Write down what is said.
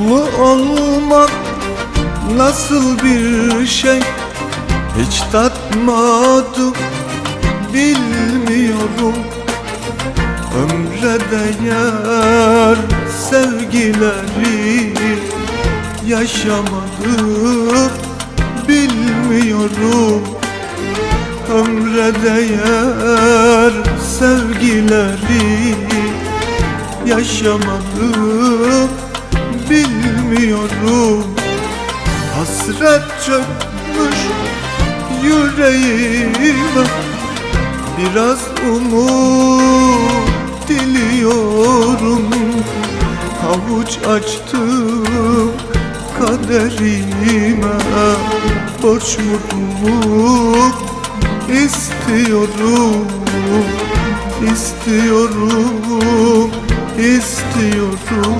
Mutlu olmak nasıl bir şey? Hiç tatmadım bilmiyorum. Ömre değer sevgileri Yaşamadım bilmiyorum. Ömre değer sevgileri Yaşamadım bilmiyorum Hasret çökmüş yüreğime. Biraz umut diliyorum Havuç açtım kaderime. Borç mutluluk istiyorum istiyorum istiyorum